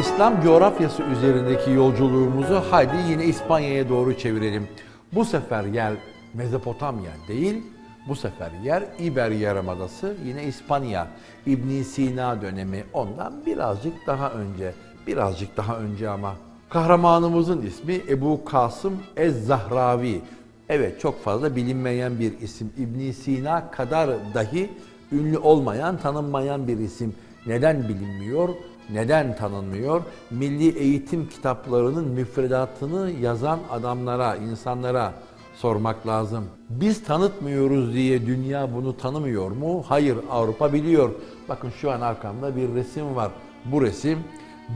İslam coğrafyası üzerindeki yolculuğumuzu haydi yine İspanya'ya doğru çevirelim. Bu sefer yer Mezopotamya değil, bu sefer yer İber Yarımadası, yine İspanya. İbn Sina dönemi ondan birazcık daha önce, birazcık daha önce ama. Kahramanımızın ismi Ebu Kasım Ez-Zahravi. Evet çok fazla bilinmeyen bir isim. İbn Sina kadar dahi ünlü olmayan, tanınmayan bir isim. Neden bilinmiyor? Neden tanınmıyor? Milli eğitim kitaplarının müfredatını yazan adamlara, insanlara sormak lazım. Biz tanıtmıyoruz diye dünya bunu tanımıyor mu? Hayır, Avrupa biliyor. Bakın şu an arkamda bir resim var. Bu resim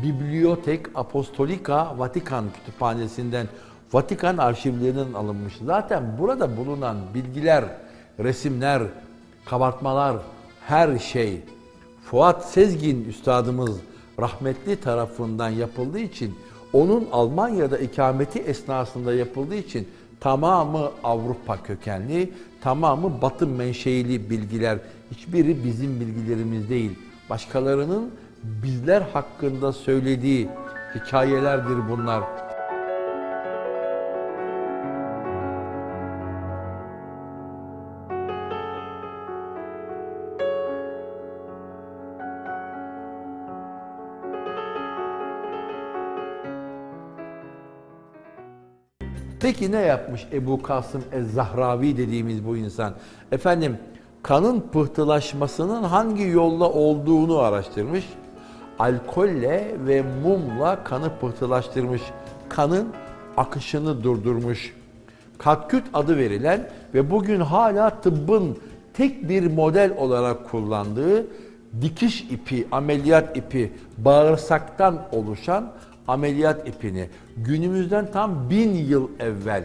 Bibliotek Apostolika Vatikan Kütüphanesi'nden Vatikan arşivlerinden alınmış. Zaten burada bulunan bilgiler, resimler, kabartmalar, her şey Fuat Sezgin üstadımız rahmetli tarafından yapıldığı için onun Almanya'da ikameti esnasında yapıldığı için tamamı Avrupa kökenli, tamamı Batı menşeili bilgiler. Hiçbiri bizim bilgilerimiz değil. Başkalarının bizler hakkında söylediği hikayelerdir bunlar. Peki ne yapmış Ebu Kasım Ez-Zahravi dediğimiz bu insan? Efendim kanın pıhtılaşmasının hangi yolla olduğunu araştırmış. Alkolle ve mumla kanı pıhtılaştırmış. Kanın akışını durdurmuş. Katküt adı verilen ve bugün hala tıbbın tek bir model olarak kullandığı dikiş ipi, ameliyat ipi, bağırsaktan oluşan ameliyat ipini günümüzden tam bin yıl evvel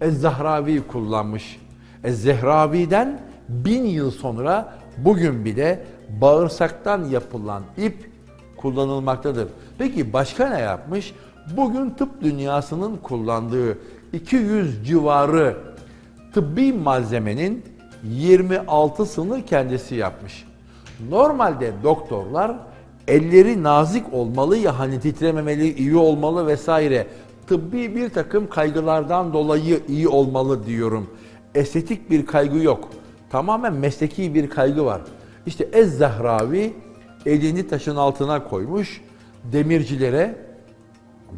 Ez-Zahravi kullanmış. Ez-Zehravi'den bin yıl sonra bugün bile bağırsaktan yapılan ip kullanılmaktadır. Peki başka ne yapmış? Bugün tıp dünyasının kullandığı 200 civarı tıbbi malzemenin 26'sını kendisi yapmış. Normalde doktorlar elleri nazik olmalı ya hani titrememeli, iyi olmalı vesaire. Tıbbi bir takım kaygılardan dolayı iyi olmalı diyorum. Estetik bir kaygı yok. Tamamen mesleki bir kaygı var. İşte Ez-Zahravi elini taşın altına koymuş. Demircilere,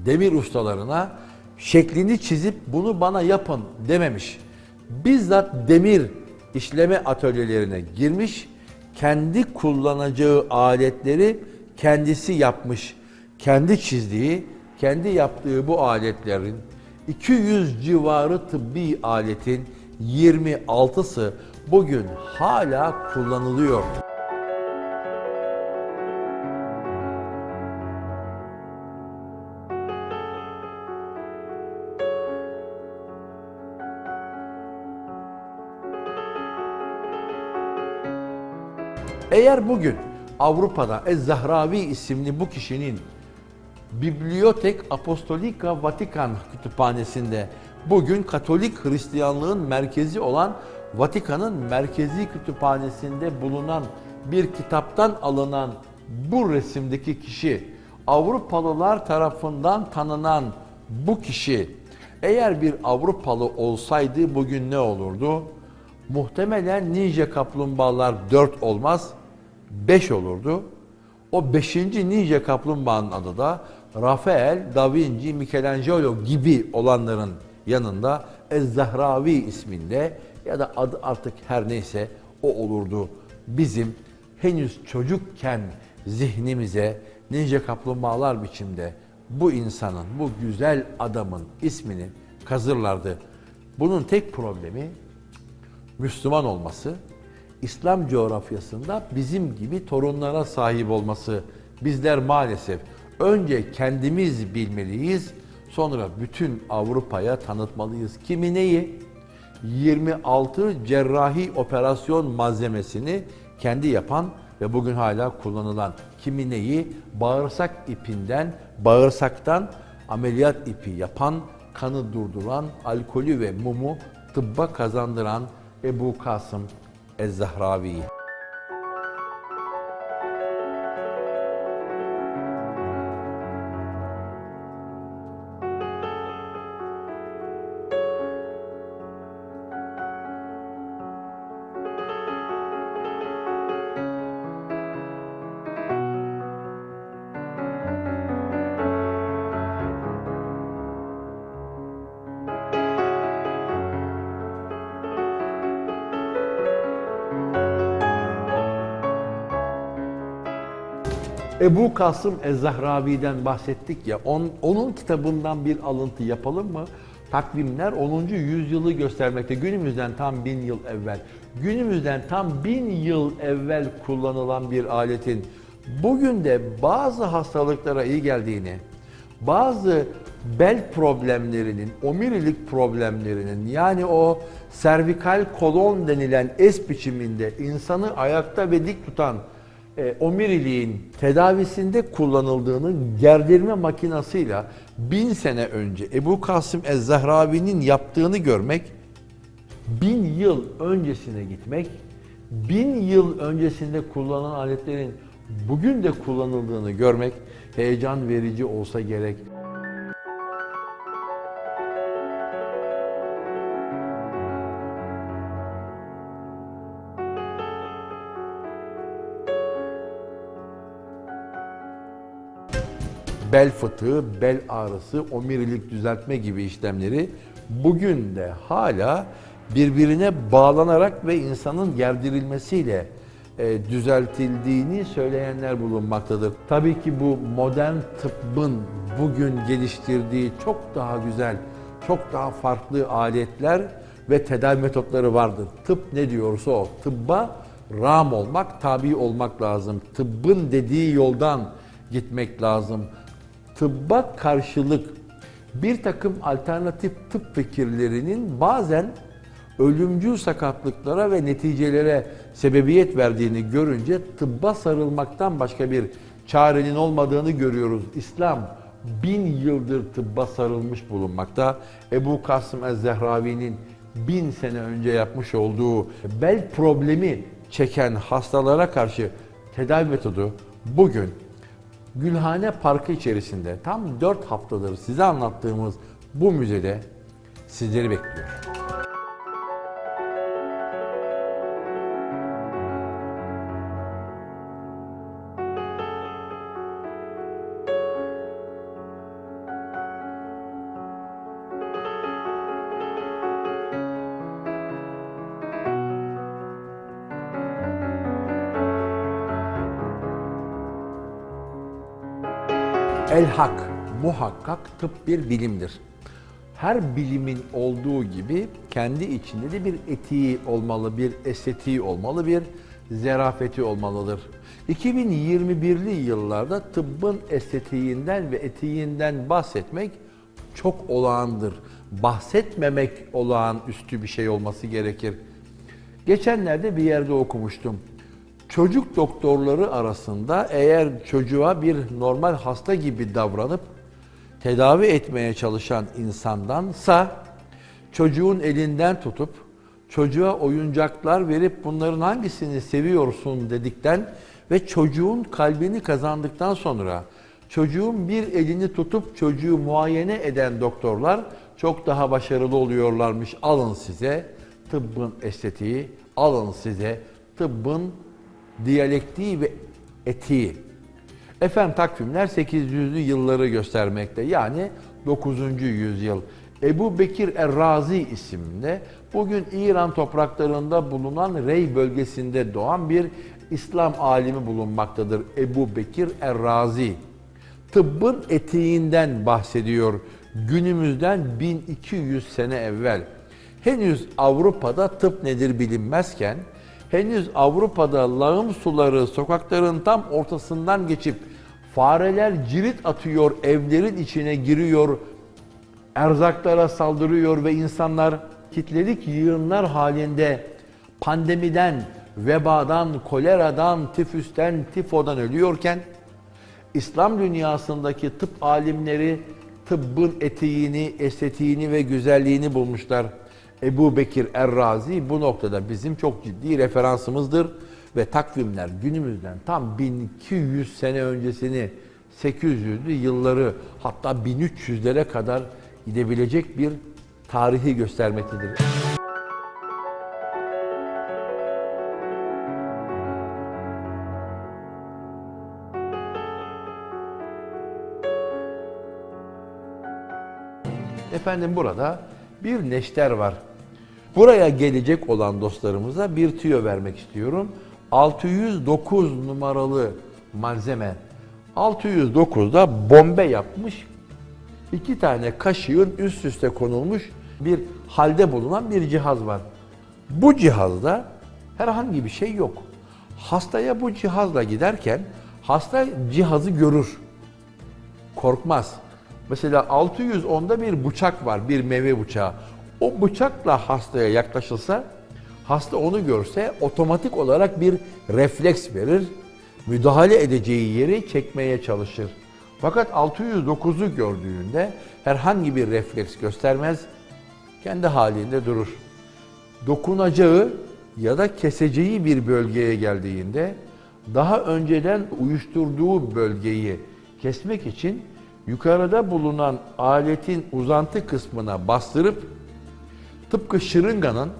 demir ustalarına şeklini çizip bunu bana yapın dememiş. Bizzat demir işleme atölyelerine girmiş, kendi kullanacağı aletleri kendisi yapmış. Kendi çizdiği, kendi yaptığı bu aletlerin 200 civarı tıbbi aletin 26'sı bugün hala kullanılıyor. Eğer bugün Avrupa'da Ez-Zahravi isimli bu kişinin Bibliotek Apostolika Vatikan Kütüphanesi'nde bugün Katolik Hristiyanlığın merkezi olan Vatikan'ın merkezi kütüphanesinde bulunan bir kitaptan alınan bu resimdeki kişi Avrupalılar tarafından tanınan bu kişi eğer bir Avrupalı olsaydı bugün ne olurdu? Muhtemelen Ninja Kaplumbağalar 4 olmaz, 5 olurdu. O 5. Ninja Kaplumbağanın adı da Rafael, Da Vinci, Michelangelo gibi olanların yanında Ez-Zahravi isminde ya da adı artık her neyse o olurdu. Bizim henüz çocukken zihnimize Ninja Kaplumbağalar biçimde bu insanın, bu güzel adamın ismini kazırlardı. Bunun tek problemi Müslüman olması, İslam coğrafyasında bizim gibi torunlara sahip olması. Bizler maalesef önce kendimiz bilmeliyiz, sonra bütün Avrupa'ya tanıtmalıyız. Kimi neyi? 26 cerrahi operasyon malzemesini kendi yapan ve bugün hala kullanılan kimi neyi? Bağırsak ipinden, bağırsaktan ameliyat ipi yapan, kanı durduran, alkolü ve mumu tıbba kazandıran Ebu Kasım Ez-Zahravi. Ebu Kasım Ez-Zahravi'den bahsettik ya, on- onun kitabından bir alıntı yapalım mı? Takvimler 10. yüzyılı göstermekte. Günümüzden tam bin yıl evvel, günümüzden tam bin yıl evvel kullanılan bir aletin bugün de bazı hastalıklara iyi geldiğini, bazı bel problemlerinin, omurilik problemlerinin yani o servikal kolon denilen es biçiminde insanı ayakta ve dik tutan e, omiriliğin tedavisinde kullanıldığını gerdirme makinasıyla bin sene önce Ebu Kasım Ez-Zahravi'nin yaptığını görmek, bin yıl öncesine gitmek, bin yıl öncesinde kullanılan aletlerin bugün de kullanıldığını görmek heyecan verici olsa gerek. Bel fıtığı, bel ağrısı, omurilik düzeltme gibi işlemleri bugün de hala birbirine bağlanarak ve insanın gerdirilmesiyle e, düzeltildiğini söyleyenler bulunmaktadır. Tabii ki bu modern tıbbın bugün geliştirdiği çok daha güzel, çok daha farklı aletler ve tedavi metotları vardır. Tıp ne diyorsa o. Tıbba ram olmak, tabi olmak lazım. Tıbbın dediği yoldan gitmek lazım tıbba karşılık bir takım alternatif tıp fikirlerinin bazen ölümcül sakatlıklara ve neticelere sebebiyet verdiğini görünce tıbba sarılmaktan başka bir çarenin olmadığını görüyoruz. İslam bin yıldır tıbba sarılmış bulunmakta. Ebu Kasım Ez-Zehravi'nin bin sene önce yapmış olduğu bel problemi çeken hastalara karşı tedavi metodu bugün Gülhane Parkı içerisinde tam 4 haftadır size anlattığımız bu müzede sizleri bekliyor. El hak, muhakkak tıp bir bilimdir. Her bilimin olduğu gibi kendi içinde de bir etiği olmalı, bir estetiği olmalı, bir zerafeti olmalıdır. 2021'li yıllarda tıbbın estetiğinden ve etiğinden bahsetmek çok olağandır. Bahsetmemek olağanüstü bir şey olması gerekir. Geçenlerde bir yerde okumuştum çocuk doktorları arasında eğer çocuğa bir normal hasta gibi davranıp tedavi etmeye çalışan insandansa çocuğun elinden tutup çocuğa oyuncaklar verip bunların hangisini seviyorsun dedikten ve çocuğun kalbini kazandıktan sonra çocuğun bir elini tutup çocuğu muayene eden doktorlar çok daha başarılı oluyorlarmış. Alın size tıbbın estetiği, alın size tıbbın diyalektiği ve etiği. Efendim takvimler 800'lü yılları göstermekte. Yani 9. yüzyıl. Ebu Bekir Errazi isimli bugün İran topraklarında bulunan Rey bölgesinde doğan bir İslam alimi bulunmaktadır. Ebu Bekir Errazi. Tıbbın etiğinden bahsediyor günümüzden 1200 sene evvel. Henüz Avrupa'da tıp nedir bilinmezken henüz Avrupa'da lağım suları sokakların tam ortasından geçip fareler cirit atıyor, evlerin içine giriyor, erzaklara saldırıyor ve insanlar kitlelik yığınlar halinde pandemiden, vebadan, koleradan, tifüsten, tifodan ölüyorken İslam dünyasındaki tıp alimleri tıbbın etiğini, estetiğini ve güzelliğini bulmuşlar. Ebu Bekir Errazi bu noktada bizim çok ciddi referansımızdır ve takvimler günümüzden tam 1200 sene öncesini 800'lü yılları hatta 1300'lere kadar gidebilecek bir tarihi göstermektedir. Efendim burada bir neşter var. Buraya gelecek olan dostlarımıza bir tüyo vermek istiyorum. 609 numaralı malzeme 609'da bombe yapmış. iki tane kaşığın üst üste konulmuş bir halde bulunan bir cihaz var. Bu cihazda herhangi bir şey yok. Hastaya bu cihazla giderken hasta cihazı görür. Korkmaz. Mesela 610'da bir bıçak var, bir meyve bıçağı. O bıçakla hastaya yaklaşılsa, hasta onu görse otomatik olarak bir refleks verir. Müdahale edeceği yeri çekmeye çalışır. Fakat 609'u gördüğünde herhangi bir refleks göstermez, kendi halinde durur dokunacağı ya da keseceği bir bölgeye geldiğinde daha önceden uyuşturduğu bölgeyi kesmek için yukarıda bulunan aletin uzantı kısmına bastırıp tıpkı şırınganın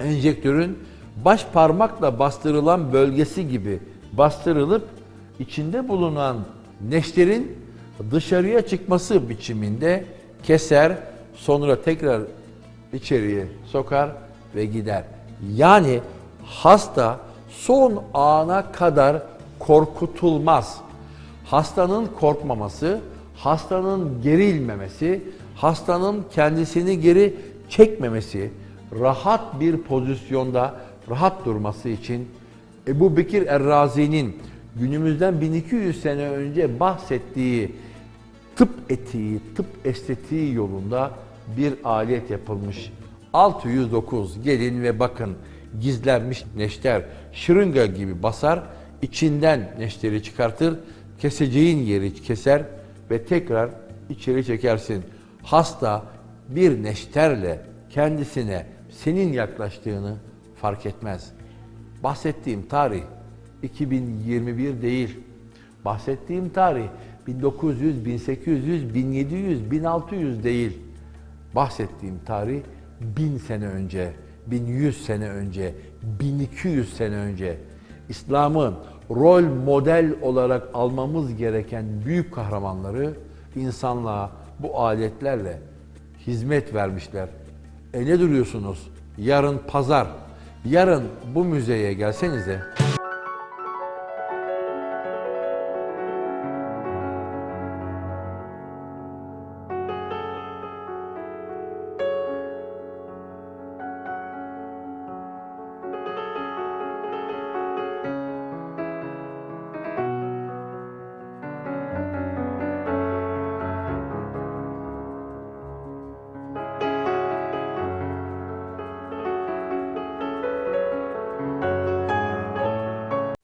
enjektörün baş parmakla bastırılan bölgesi gibi bastırılıp içinde bulunan neşterin dışarıya çıkması biçiminde keser sonra tekrar içeriye sokar ve gider. Yani hasta son ana kadar korkutulmaz. Hastanın korkmaması, hastanın gerilmemesi, hastanın kendisini geri çekmemesi, rahat bir pozisyonda rahat durması için Ebu Bekir Errazi'nin günümüzden 1200 sene önce bahsettiği tıp etiği, tıp estetiği yolunda bir alet yapılmış. 609 gelin ve bakın gizlenmiş neşter şırınga gibi basar, içinden neşteri çıkartır, keseceğin yeri keser ve tekrar içeri çekersin. Hasta bir neşterle kendisine senin yaklaştığını fark etmez. Bahsettiğim tarih 2021 değil. Bahsettiğim tarih 1900, 1800, 1700, 1600 değil. Bahsettiğim tarih 1000 sene önce, 1100 sene önce, 1200 sene önce. İslam'ı rol model olarak almamız gereken büyük kahramanları insanlığa bu aletlerle hizmet vermişler. E ne duruyorsunuz? Yarın pazar. Yarın bu müzeye gelsenize.